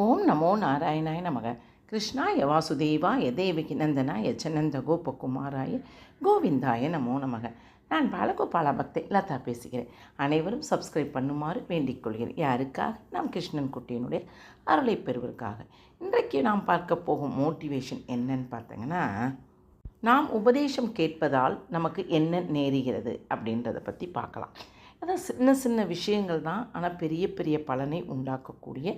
ஓம் நமோ நாராயணாய நமக. கிருஷ்ணாய வாசுதேவாய தேவகி நந்தனாய சனந்த கோபகுமாராய கோவிந்தாய நமோ நமக. நான் பாலகோபால பக்தை லதா பேசுகிறேன். அனைவரும் சப்ஸ்கிரைப் பண்ணுமாறு வேண்டிக் கொள்கிறேன். யாருக்காக? நாம் கிருஷ்ணன் குட்டியினுடைய அருளை பெறுவதற்காக. இன்றைக்கு நாம் பார்க்க போகும் மோட்டிவேஷன் என்னன்னு பார்த்தீங்கன்னா நாம் உபதேசம் கேட்பதால் நமக்கு என்ன நேருகிறது அப்படின்றத பற்றி பார்க்கலாம். அதான் சின்ன சின்ன விஷயங்கள் தான். ஆனால் பெரிய பெரிய பலனை உண்டாக்கக்கூடிய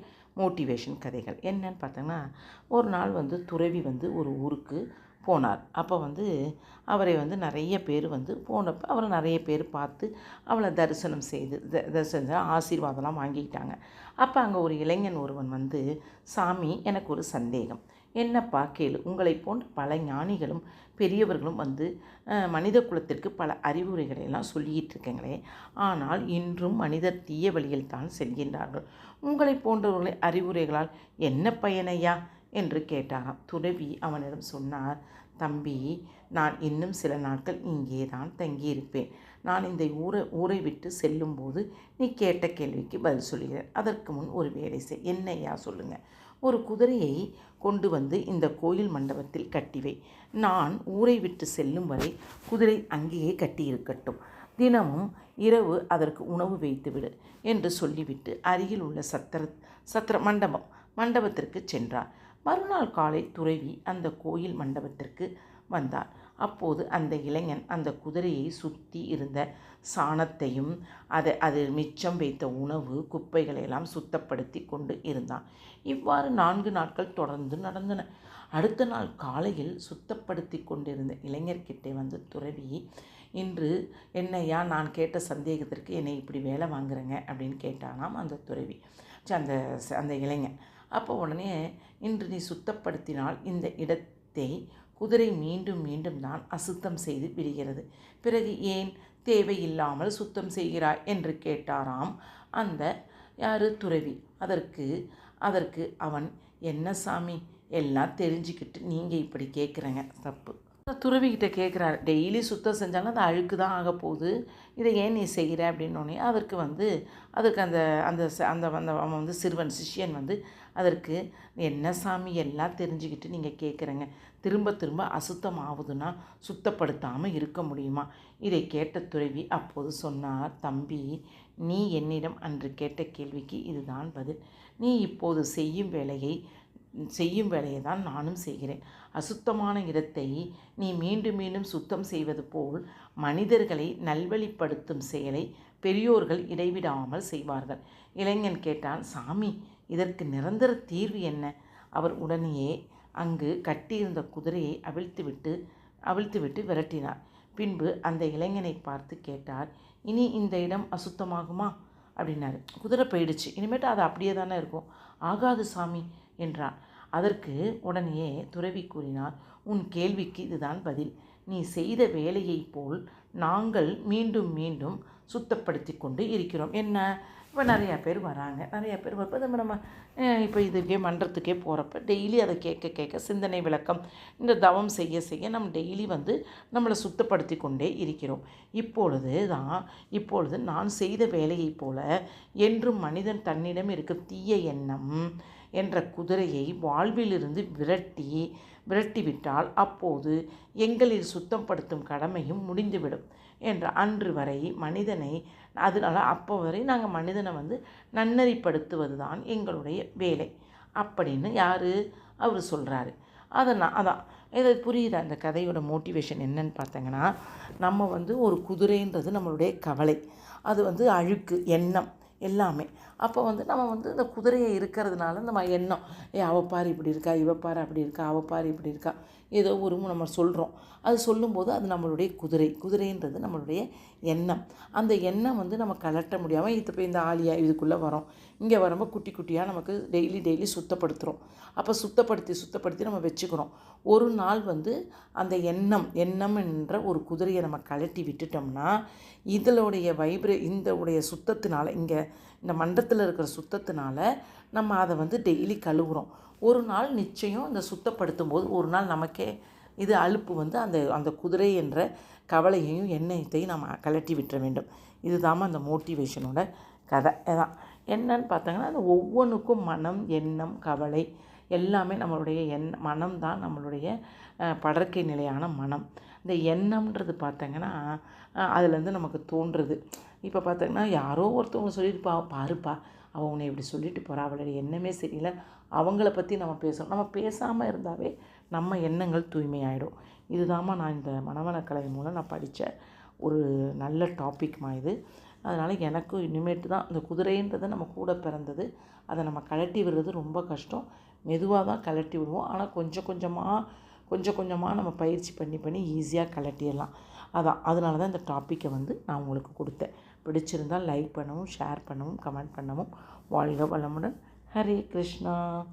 மோட்டிவேஷன் கதைகள். என்னன்னு பார்த்தோங்கன்னா ஒரு நாள் வந்து துறவி வந்து ஒரு ஊருக்கு போனார். அப்போ வந்து அவரை வந்து நிறைய பேர் வந்து போனப்போ அவரை நிறைய பேர் பார்த்து அவளை தரிசனம் செய்து த தரிசனம் ஆசீர்வாதம்லாம் வாங்கிக்கிட்டாங்க. அப்போ அங்கே ஒரு இளைஞன் ஒருவன் வந்து சாமி எனக்கு ஒரு சந்தேகம். என்னப்பா கேளு. உங்களை போன்ற பல ஞானிகளும் பெரியவர்களும் வந்து மனித குலத்திற்கு பல அறிவுரைகளை எல்லாம் சொல்லிக்கிட்டு இருக்கீங்களே. ஆனால் இன்றும் மனிதர் தீய வழியில் தான் செல்கின்றார்கள். உங்களை போன்றவர்களை அறிவுரைகளால் என்ன பயனையா என்று கேட்டாராம். துறவி அவனிடம் சொன்னார் தம்பி நான் இன்னும் சில நாட்கள் இங்கே தான் தங்கியிருப்பேன். நான் இந்த ஊரை ஊரை விட்டு செல்லும்போது நீ கேட்ட கேள்விக்கு பதில் சொல்கிறேன். அதற்கு முன் ஒரு வேலை செய். என்னையா சொல்லுங்கள் ஒரு குதிரையை கொண்டு வந்து இந்த கோயில் மண்டபத்தில் கட்டிவை. நான் ஊரை விட்டு செல்லும் வரை குதிரை அங்கேயே கட்டியிருக்கட்டும். தினமும் இரவு அதற்கு உணவு வைத்துவிடு என்று சொல்லிவிட்டு அருகில் உள்ள சத்திர சத்திர மண்டபம் மண்டபத்திற்கு சென்றார். மறுநாள் காலை துறவி அந்த கோயில் மண்டபத்திற்கு வந்தார் அப்போது அந்த இளைஞன் அந்த குதிரையை சுற்றி இருந்த சாணத்தையும் அதை அது மிச்சம் வைத்த உணவு குப்பைகளையெல்லாம் சுத்தப்படுத்தி கொண்டு இருந்தான். இவ்வாறு நான்கு நாட்கள் தொடர்ந்து நடந்தன. அடுத்த நாள் காலையில் சுத்தப்படுத்தி கொண்டிருந்த இளைஞர்கிட்டே வந்து துறவி இன்று என்னையா நான் கேட்ட சந்தேகத்திற்கு என்னை இப்படி வேலை வாங்குறேங்க? அப்படின்னு கேட்டானாம் அந்த துறவி. அந்த அந்த இளைஞன். அப்போ உடனே இன்று நீ சுத்தப்படுத்தினால் இந்த இடத்தை குதிரை மீண்டும் மீண்டும் தான் அசுத்தம் செய்து விடுகிறது. பிறகு ஏன் தேவையில்லாமல் சுத்தம் செய்கிறாய்? என்று கேட்டாராம் அந்த யாரு துறவி. அதற்கு அதற்கு அவன் என்ன சாமி? எல்லாம் தெரிஞ்சுக்கிட்டு நீங்கள் இப்படி கேட்குறேங்க தப்பு. துறவிக்கிட்ட கேட்குறாரு டெய்லி சுத்தம் செஞ்சாலும் அது அழுக்கு தான் ஆக போகுது. இதை ஏன் நீ செய்கிற அப்படின்னோடனே அதற்கு வந்து அதுக்கு அந்த அந்த ச- அந்த அந்த அவன் வந்து சிறுவன் சிஷ்யன் வந்து அதற்கு என்ன சாமி எல்லாம் தெரிஞ்சுக்கிட்டு நீங்கள் கேட்குறேங்க திரும்ப திரும்ப அசுத்தம் ஆகுதுன்னா சுத்தப்படுத்தாமல் இருக்க முடியுமா? இதை கேட்ட துறவி அப்போது சொன்னார் தம்பி நீ என்னிடம் அன்று கேட்ட கேள்விக்கு இதுதான் பதில். நீ இப்போது செய்யும் வேலையை செய்யும் வேலையை தான் நானும் செய்கிறேன். அசுத்தமான இடத்தை நீ மீண்டும் மீண்டும் சுத்தம் செய்வது போல் மனிதர்களை நல்வழிப்படுத்தும் செயலை பெரியோர்கள் இடைவிடாமல் செய்வார்கள். இளைஞன் கேட்டான் சாமி இதற்கு நிரந்தர தீர்வு என்ன? அவர் உடனேயே அங்கு கட்டியிருந்த குதிரையை அவிழ்த்துவிட்டு அவிழ்த்துவிட்டு விரட்டினார். பின்பு அந்த இளைஞனை பார்த்து கேட்டார் இனி இந்த இடம் அசுத்தமாகுமா? அப்படின்னாரு. குதிரை போயிடுச்சு. இனிமேட்டு அது அப்படியே தானே இருக்கும். ஆகாது சாமி என்றான். அதற்கு உடனேயே துறவி கூறினார் உன் கேள்விக்கு இதுதான் பதில். நீ செய்த வேலையைப் போல் நாங்கள் மீண்டும் மீண்டும் சுத்தப்படுத்தி கொண்டு இருக்கிறோம். என்ன? இப்போ நிறையா பேர் வராங்க. நிறையா பேர் வரப்போ நம்ம நம்ம இப்போ இதுக்கே மன்றத்துக்கே போகிறப்ப டெய்லி அதை கேட்க கேட்க சிந்தனை விளக்கம் இந்த தவம் செய்ய செய்ய நம்ம டெய்லி வந்து நம்மளை சுத்தப்படுத்தி கொண்டே இருக்கிறோம். இப்பொழுது தான் இப்பொழுது நான் செய்த வேலையைப் போல என்றும் மனிதன் தன்னிடம் இருக்கும் தீய எண்ணம் என்ற குதிரையை வாழ்விலிருந்து விரட்டி விரட்டிவிட்டால் அப்போது எங்களில் சுத்தப்படுத்தும் கடமையும் முடிந்துவிடும். என்ற அன்று வரை மனிதனை அதனால் அப்போ வரை நாங்கள் மனிதனை வந்து நன்னறிப்படுத்துவது தான் எங்களுடைய வேலை. அப்படின்னு யார்? அவர் சொல்கிறாரு அதை நான் அதான் இது புரியுது அந்த கதையோட மோட்டிவேஷன் என்னன்னு பார்த்தீங்கன்னா நம்ம வந்து ஒரு குதிரைன்றது நம்மளுடைய கவலை. அது வந்து அழுக்கு எண்ணம் எல்லாமே. அப்போ வந்து நம்ம வந்து இந்த குதிரையை இருக்கிறதுனால நம்ம எண்ணம் ஏ அவப்பார் இப்படி இருக்கா இவப்பார் அப்படி இருக்கா அவப்பார் இப்படி இருக்கா. ஏதோ ஒரு நம்ம சொல்கிறோம் அது சொல்லும்போது அது நம்மளுடைய குதிரை. குதிரைன்றது நம்மளுடைய எண்ணம். அந்த எண்ணம் வந்து நம்ம கலட்ட முடியாமல் இது போய் இந்த ஆலியா இதுக்குள்ளே வரோம். இங்கே வரும்போது குட்டி குட்டியாக நமக்கு டெய்லி டெய்லி சுத்தப்படுத்துகிறோம் அப்போ சுத்தப்படுத்தி சுத்தப்படுத்தி நம்ம வச்சுக்கிறோம். ஒரு நாள் வந்து அந்த எண்ணம் எண்ணம் என்ற ஒரு குதிரையை நம்ம கழட்டி விட்டுட்டோம்னா இதனுடைய வைப்ரே இந்த உடைய சுத்தத்தினால இங்கே இந்த மண்டத்தில் இருக்கிற சுத்தத்தினால நம்ம அதை வந்து டெய்லி கழுவுறோம். ஒரு நாள் நிச்சயம் இந்த சுத்தப்படுத்தும் போது ஒரு நாள் நமக்கே இது அலுப்பு வந்து அந்த அந்த குதிரை என்ற கவலையையும் எண்ணெயத்தையும் நம்ம கழட்டி விட்டுற வேண்டும். இதுதான் அந்த மோட்டிவேஷனோட கதை. அதான். என்னன்னு பார்த்தாங்கன்னா அது ஒவ்வொன்றுக்கும் மனம் எண்ணம் கவலை எல்லாமே நம்மளுடைய எண் மனம் தான் நம்மளுடைய படற்கை நிலையான மனம். இந்த எண்ணம்ன்றது பார்த்தங்கன்னா அதுலேருந்து நமக்கு தோன்றுறது. இப்போ பார்த்தீங்கன்னா யாரோ ஒருத்தவங்க சொல்லியிருப்பா பாருப்பா அவள் உன்னை இப்படி சொல்லிட்டு போகிறா அவளோட எண்ணமே சரியில்லை. அவங்கள பற்றி நம்ம பேசுகிறோம் நம்ம பேசாமல் இருந்தாவே நம்ம எண்ணங்கள் தூய்மையாயிடும். இதுதாம்மா நான் இந்த மனவளக்கலை மூலம் நான் படித்த ஒரு நல்ல டாபிக்மா இது. அதனால் எனக்கும் இனிமேட்டு தான் இந்த குதிரைன்றது நம்ம கூட பிறந்தது அதை நம்ம கழட்டி விடுறது ரொம்ப கஷ்டம். மெதுவாக தான் கழட்டி விடுவோம். ஆனால் கொஞ்சம் கொஞ்சமாக கொஞ்சம் கொஞ்சமாக நம்ம பயிற்சி பண்ணி பண்ணி ஈஸியாக கழட்டிடலாம். அதான் அதனால தான் இந்த டாப்பிக்கை வந்து நான் உங்களுக்கு கொடுத்தேன். பிடிச்சிருந்தால் லைக் பண்ணவும் ஷேர் பண்ணவும் கமெண்ட் பண்ணவும். வாழ்க வளமுடன். ஹரே கிருஷ்ணா.